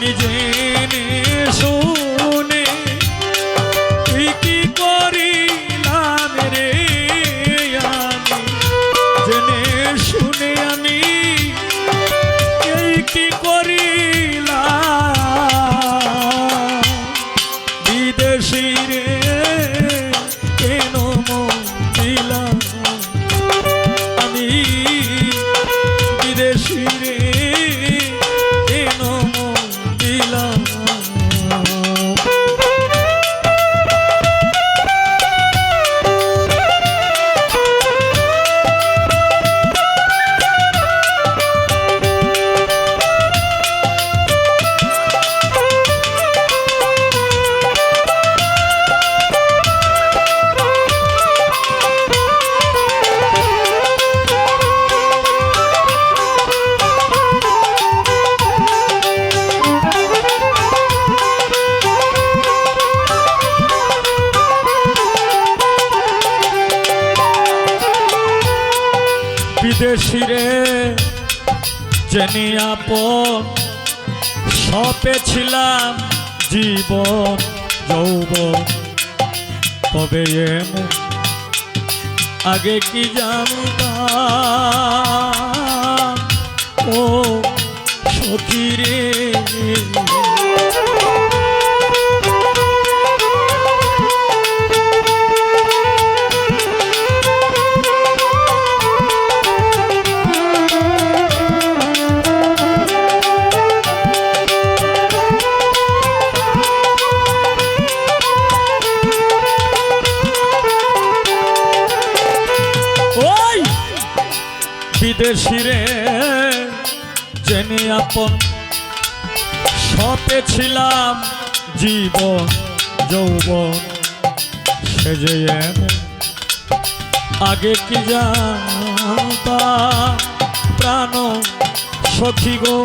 আমি জেনে শুনে কি করিলাম রে আমি? জেনে শুনে আমি কি করিলাম? বিদেশি রে, কেন দিলাম? আমি আপন। সপে ছিলাম জীবন যৌব তবে আগে কি জানতাম? ও সখিরে আপন সতে ছিলাম জীবন যৌবন সেজে আগে কি জানতা প্রাণ সখী গো?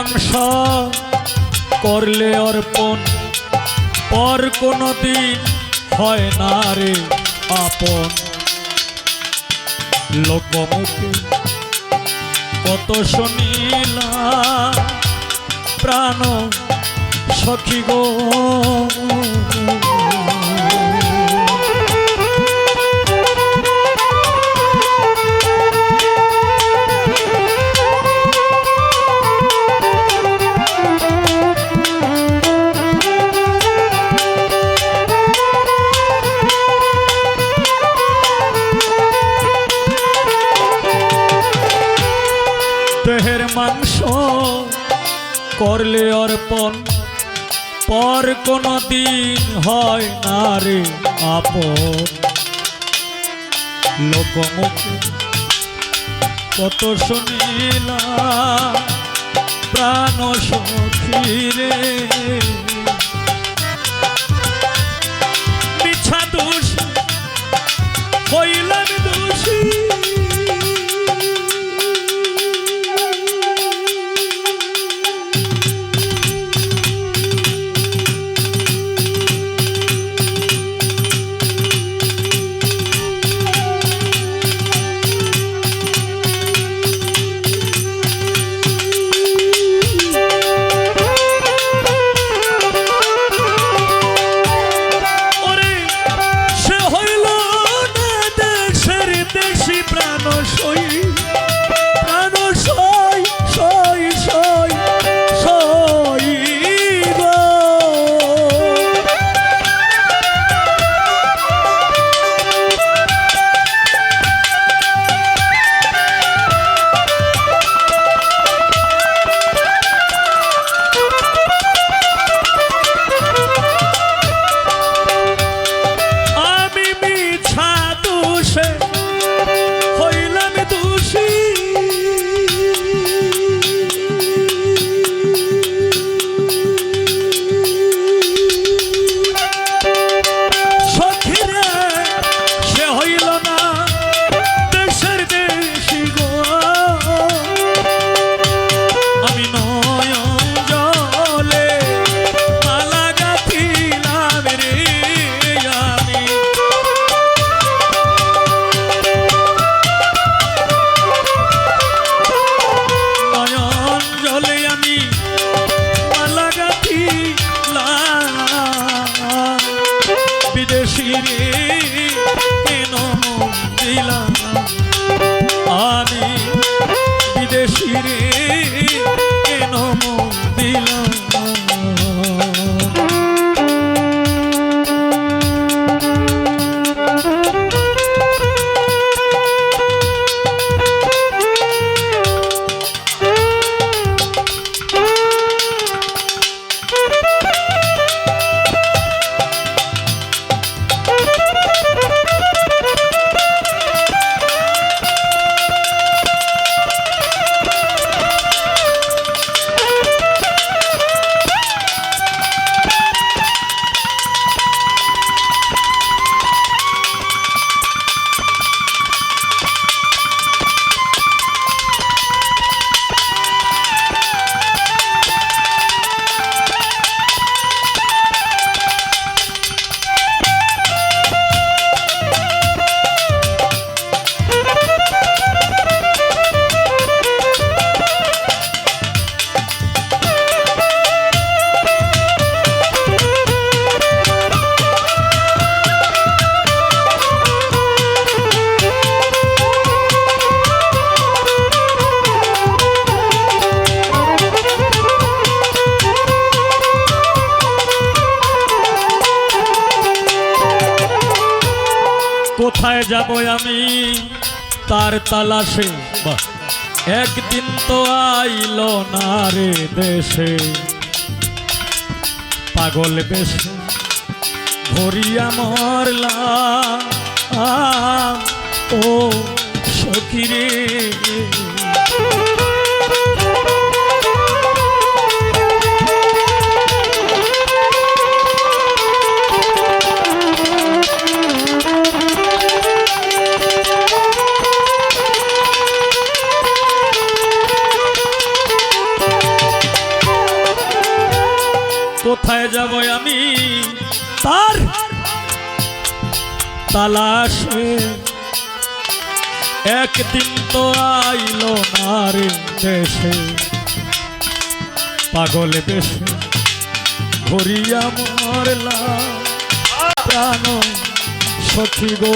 মাংস করলে অর্পণ পর কোনো দিন হয় না রে আপন। লোকমুখে কত শুনিলা, প্রাণ সখী গো। করলে অর্পণ পর কোনো দিন হয় না রে আপন। লোকমুখে কত শুনিলা যাব আমি তার তালাশে। একদিন তো আইল না রে দেশে। পাগল বেশে, ভরিয়া মরলা ও সখী তার তালাশে একদিন তো আইল না রে দেশে পাগল বেশে ভরিয়া মরলা প্রাণ গো।